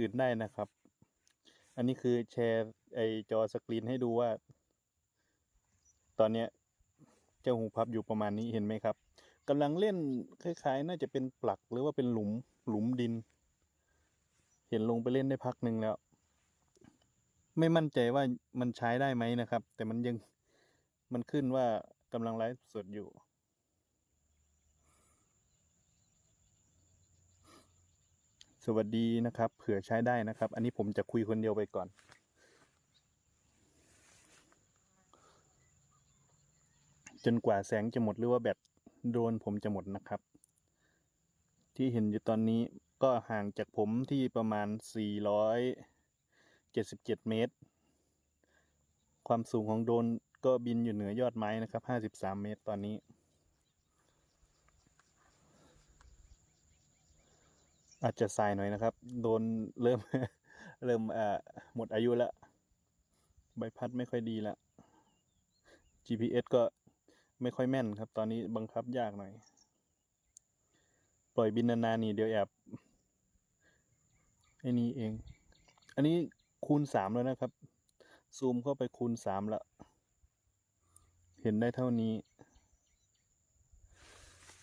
อื่นได้นะครับ อันนี้คือแชร์ไอจอสกรีนให้ดูว่า ตอนเนี้ยเจ้าหูพับอยู่ประมาณนี้เห็นไหมครับกำลังเล่นคล้ายๆ น่าจะเป็นปลักหรือว่าเป็นหลุมหลุมดิน เห็นลงไปเล่นได้พักหนึ่งแล้ว ไม่มั่นใจว่ามันใช้ได้ไหมนะครับ แต่มันยังมันขึ้นว่ากำลังไลฟ์สดอยู่ สวัสดีนะครับ เผื่อใช้ได้นะครับ อันนี้ผมจะคุยคนเดียวไปก่อน จนกว่าแสงจะหมดหรือว่าแบตโดรนผมจะหมดนะครับ ที่เห็นอยู่ตอนนี้ก็ห่างจากผมที่ประมาณ 477 เมตร ความสูงของโดรนก็บินอยู่เหนือยอดไม้นะครับ 53 เมตรตอนนี้ อาจจะสายหน่อยนะครับ โดนเริ่ม เริ่มเอ่อหมดอายุแล้วใบพัดไม่ค่อยดีล้ว GPS ก็ไม่ค่อยแม่นครับ ตอนนี้บังคับยากหน่อย ปล่อยบินนานๆนี่เดี๋ยวแอบไอ้นี่เอง อันนี้คูณสามแล้วนะครับ ซูมเข้าไปคูณสามละ เห็นได้เท่านี้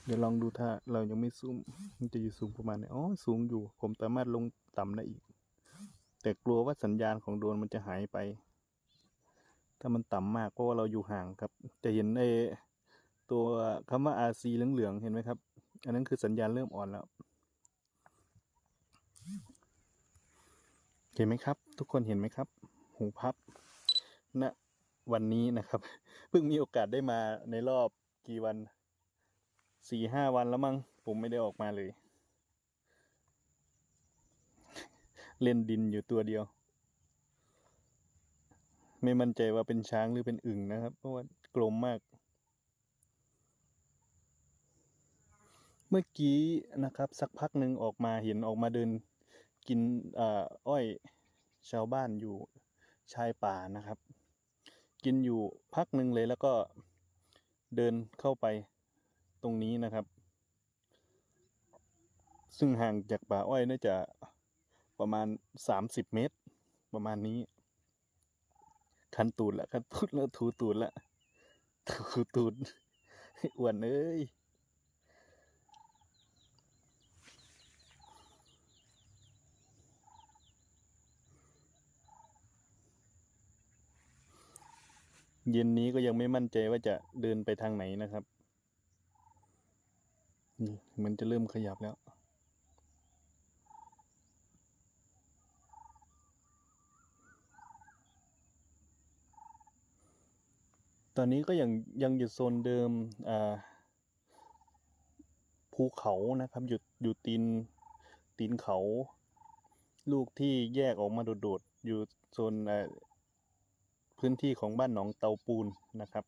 เดี๋ยวลองดูถ้าเรายังไม่ซูมมันจะอยู่สูงประมาณไหนอ๋อสูงอยู่ ผมสามารถลงต่ำได้อีก แต่กลัวว่าสัญญาณของโดรนมันจะหายไป ถ้ามันต่ำมากเพราะว่าเราอยู่ห่างครับ จะเห็นไอ้ตัวคำว่า RC เหลืองๆ เห็นไหมครับ อันนั้นคือสัญญาณเริ่มอ่อนแล้ว เห็นไหมครับ ทุกคนเห็นไหมครับ หูพับณนะวันนี้นะครับ เพิ่งมีโอกาสได้มาในรอบกี่วัน สี่ห้าวันแล้วมั้งผมไม่ได้ออกมาเลย เล่นดินอยู่ตัวเดียว ไม่มั่นใจว่าเป็นช้างหรือเป็นอึ่งนะครับ เพราะว่ากลมมาก เมื่อกี้นะครับ สักพักหนึ่งออกมาเห็นออกมาเดินกินอ้อยชาวบ้านอยู่ชายป่านะครับ กินอยู่พักหนึ่งเลยแล้วก็เดินเข้าไป ตรงนี้นะครับ ซึ่งห่างจากป่าอ้อยน่าจะประมาณสามสิบเมตร ประมาณนี้ คันตูดละคันตูดแล้วถูตูดละถูตูดอ้วนเอ้ยเย็นนี้ก็ยังไม่มั่นใจว่าจะเดินไปทางไหนนะครับ นี่มันจะเริ่มขยับแล้ว ตอนนี้ก็ยังยังอยู่โซนเดิมอ่าภูเขานะครับอยู่อยู่ตีนตีนเขา ลูกที่แยกออกมาโดดๆอยู่โซนพื้นที่ของบ้านหนองเตาปูนนะครับ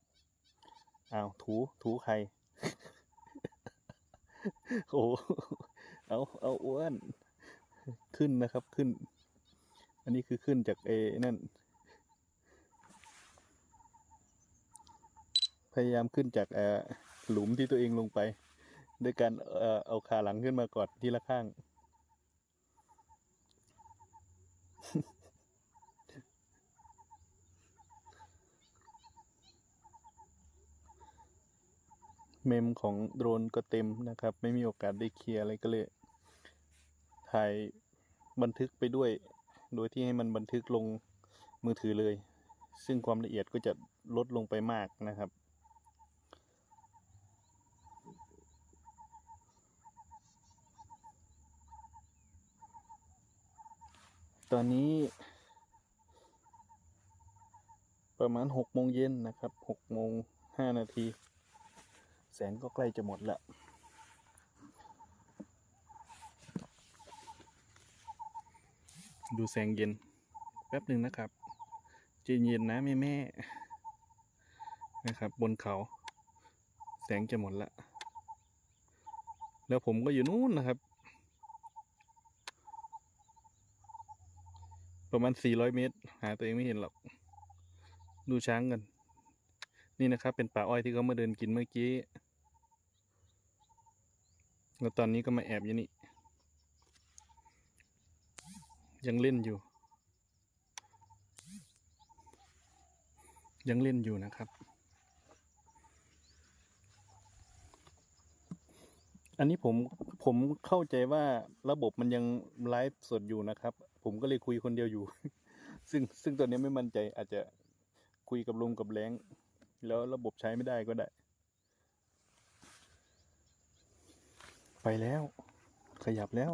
อ้าวถูถูใคร โอ้โหเอาเอาอ้วน ขึ้นนะครับขึ้น อันนี้คือขึ้นจากเอนั่น พยายามขึ้นจากอหลุมที่ตัวเองลงไป ด้วยการเอาขาหลังขึ้นมากอดทีละข้าง เมมของโดรนก็เต็มนะครับ ไม่มีโอกาสได้เคลียร์อะไรก็เลยถ่ายบันทึกไปด้วย โดยที่ให้มันบันทึกลงมือถือเลย ซึ่งความละเอียดก็จะลดลงไปมากนะครับ ตอนนี้ ประมาณหกโมงเย็นนะครับหกโมงห้านาที สงก็ใกล้จะหมดแล้วดูแสงเย็น แป๊บหนึ่งนะครับใจะเย็นนะแม่แม่นะครับ บนเขา แสงจะหมดละแล้วผมก็อยู่นู้นนะครับ ประมาณ 400 เมตร หาตัวเองไม่เห็นหรอก ดูช้างกัน นี่นะครับ เป็นป่าอ้อยที่เขามาเดินกินเมื่อกี้ แล้วตอนนี้ก็มาแอบอยู่นี่ ยังเล่นอยู่ ยังเล่นอยู่นะครับ อันนี้ผมผมเข้าใจว่าระบบมันยังไลฟ์สดอยู่นะครับ ผมก็เลยคุยคนเดียวอยู่ ซึ่งซึ่งตอนนี้ไม่มั่นใจอาจจะคุยกับลุงกับแรงแล้วระบบใช้ไม่ได้ก็ได้ ไปแล้ว ขยับแล้ว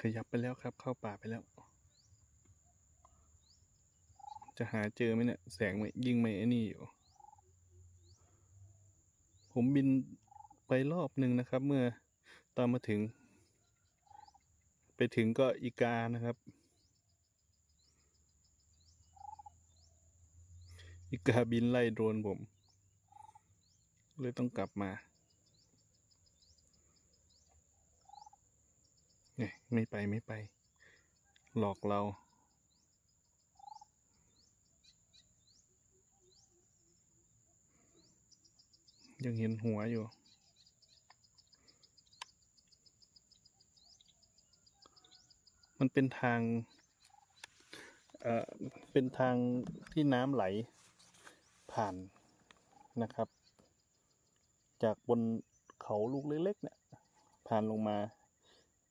ขยับไปแล้วครับ เข้าป่าไปแล้ว จะหาเจอไหมเนี่ย แสงไม่ยิงไม่ไอ้นี่อยู่ ผมบินไปรอบหนึ่งนะครับ เมื่อตอนมาถึง ไปถึงก็อีกานะครับ อีกาบินไล่โดรนผม เลยต้องกลับมาเนี่ยไม่ไปไม่ไป หลอกเรา ยังเห็นหัวอยู่มันเป็นทาง เอ่อ เป็นทางที่น้ำไหล ผ่านนะครับ จากบนเขาลูกเล็กๆเนี่ยผ่านลงมา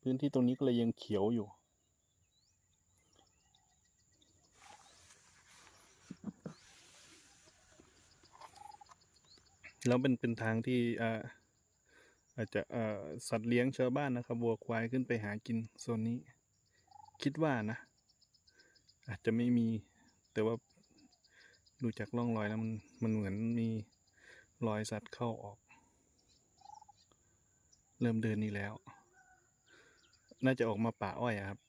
พื้นที่ตรงนี้ก็เลยยังเขียวอยู่ แล้วเป็นเป็นทางที่อ่าอาจจะสัตว์เลี้ยงชาวบ้านนะครับวัวควายขึ้นไปหากินโซนนี้ คิดว่านะ อาจจะไม่มีแต่ว่า ดูจากร่องรอยแล้วมันมันเหมือนมีรอยสัตว์เข้าออก เริ่มเดินนี่แล้ว น่าจะออกมาป่าอ้อยครับ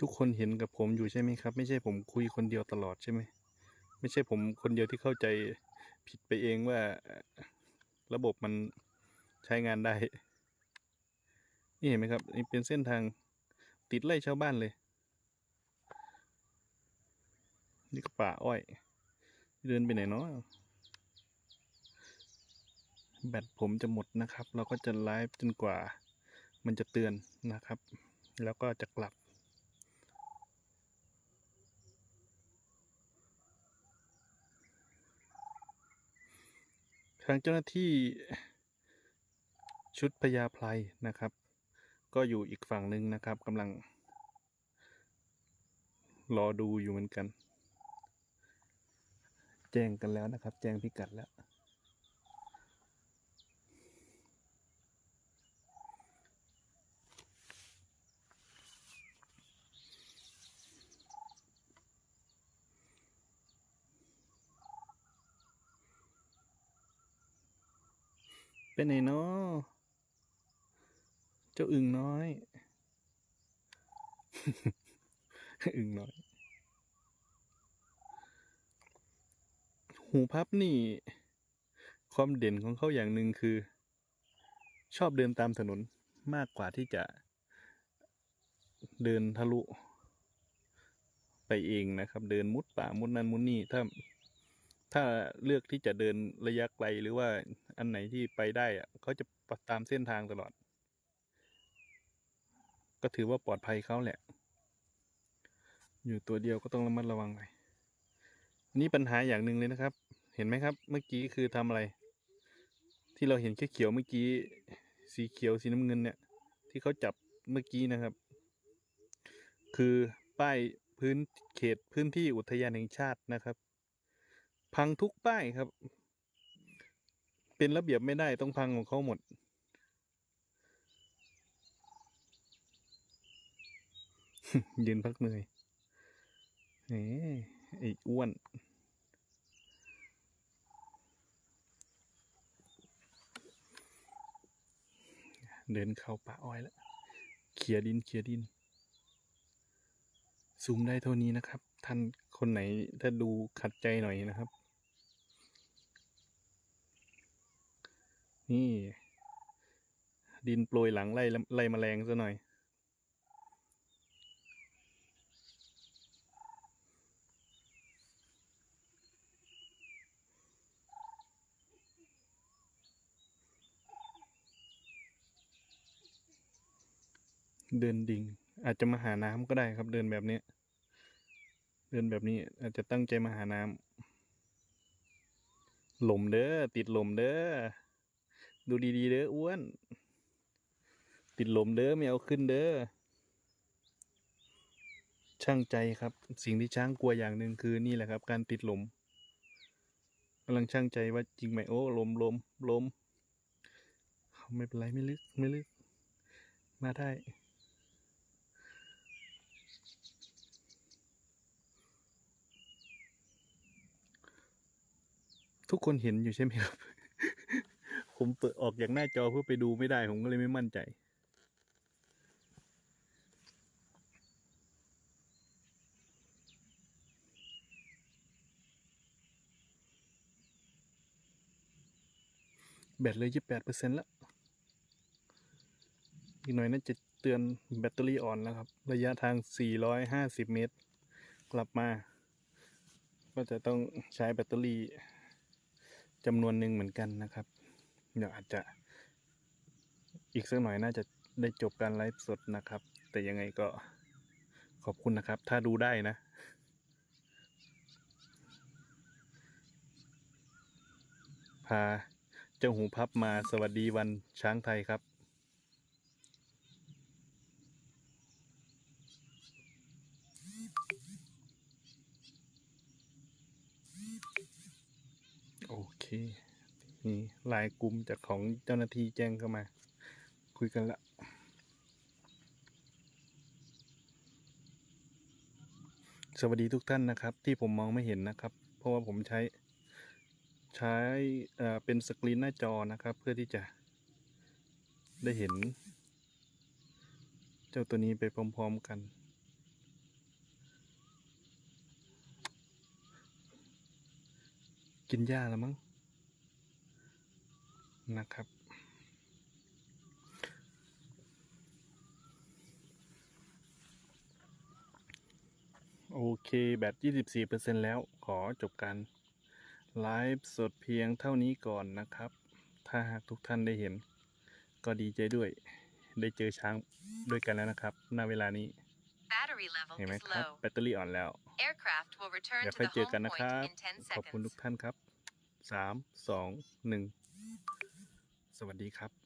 ทุกคนเห็นกับผมอยู่ใช่ไหมครับ ไม่ใช่ผมคุยคนเดียวตลอดใช่ไหมไม่ใช่ผมคนเดียวที่เข้าใจผิดไปเองว่าระบบมันใช้งานได้ นี่เห็นไหมครับนี่เป็นเส้นทางติดไร่ชาวบ้านเลย นี่ก็ป่าอ้อย เดินไปไหนเนาะแบตผมจะหมดนะครับ เราก็จะไลฟ์จนกว่า มันจะเตือนนะครับ แล้วก็จะกลับ ทางเจ้าหน้าที่ชุดพญาไพรนะครับ ก็อยู่อีกฝั่งหนึ่งนะครับกำลัง รอดูอยู่เหมือนกัน แจ้งกันแล้วนะครับ แจ้งพิกัดแล้ว เป็นไหนเนาะ จ้าอึ่งน้อย อึ่งน้อย หูพับนี่ ความเด่นของเขาอย่างหนึ่งคือ ชอบเดินตามถนนมากกว่าที่จะเดินทะลุ ไปเองนะครับ เดินมุดป่ามุดนั่นมุดนี่ถ้าถ้าเลือกที่จะเดินระยะไกลหรือว่าอันไหนที่ไปได้อะเขาจะตามเส้นทางตลอด ก็ถือว่าปลอดภัยเขาแหละ อยู่ตัวเดียวก็ต้องระมัดระวังหน่อยอันนี่ปัญหาอย่างหนึ่งเลยนะครับ เห็นไหมครับ เมื่อกี้คือทำอะไร ที่เราเห็นแค่เขียวเมื่อกี้ สีเขียวสีน้ำเงินเนี่ย ที่เขาจับเมื่อกี้นะครับ คือป้ายพื้นเขตพื้นที่อุทยานแห่งชาตินะครับ พังทุกป้ายครับ เป็นระเบียบไม่ได้ต้องพังของเขาหมด ยืนพักเหนื่อยเอ๋ไอ้อ้วนเดินเข้าป่าอ้อยแล้ว เขี่ยดินเขี่ยดิน ซูมได้เท่านี้นะครับ ท่านคนไหนถ้าดูขัดใจหน่อยนะครับ นี่ ดินโปรยหลังไล่ไล่แมลงซะหน่อย เดินดิ่ง อาจจะมาหาน้ำก็ได้ครับ เดินแบบเนี้ยเดินแบบนี้ อาจจะตั้งใจมาหาน้ำหลมเด้อติดหลมเด้อดูดีๆเด้ออ้วน ติดหลมเด้อไม่เอาขึ้นเด้อช่างใจครับ สิ่งที่ช้างกลัวอย่างหนึ่งคือนี่แหละครับ การติดหลมกำลังช่างใจว่าจริงไหมโอ้ลมลมลมไม่เป็นไรไม่ลึกไม่ลึก มาได้ ทุกคนเห็นอยู่ใช่ไหมครับ ผมเปิดออกจากหน้าจอเพื่อไปดูไม่ได้ผมก็เลยไม่มั่นใจแบตเลยยี่แปดเปอร์เซ็นต์แล้ว อีกหน่อยน่าจะเตือนแบตเตอรี่อ่อนแล้วครับ ระยะทาง 450 เมตร กลับมา ก็จะต้องใช้แบตเตอรี่ จำนวนหนึ่งเหมือนกันนะครับ เดี๋ยวอาจจะ อีกสักหน่อยน่าจะได้จบการไลฟ์สดนะครับ แต่ยังไงก็ขอบคุณนะครับ ถ้าดูได้นะ พาเจ้าหูพับมาสวัสดีวันช้างไทยครับ โอเคนี่ลายกลุ่มจากของเจ้าหน้าที่แจ้งเข้ามา คุยกันละสวัสดีทุกท่านนะครับ ที่ผมมองไม่เห็นนะครับ เพราะว่าผมใช้ใช้เอ่อเป็นสกรีนหน้าจอนะครับ เพื่อที่จะได้เห็น เจ้าตัวนี้ไปพร้อม ๆกัน กินหญ้าแล้วมั้ง นะครับ โอเคแบต24%แล้วขอจบการไลฟ์สดเพียงเท่านี้ก่อนนะครับ ถ้าหากทุกท่านได้เห็น ก็ดีใจด้วย ได้เจอช้างด้วยกันแล้วนะครับ ณ เวลานี้ Battery level เห็นไหม is ครับ low. แบตเตอรี่อ่อนแล้ว Aircraft will return เดี๋ยว to ค่อย the เจอ home กันนะค point รับ in 10ขอบคุณ seconds. ทุกท่านครับสามสองหนึ่ง สวัสดีครับ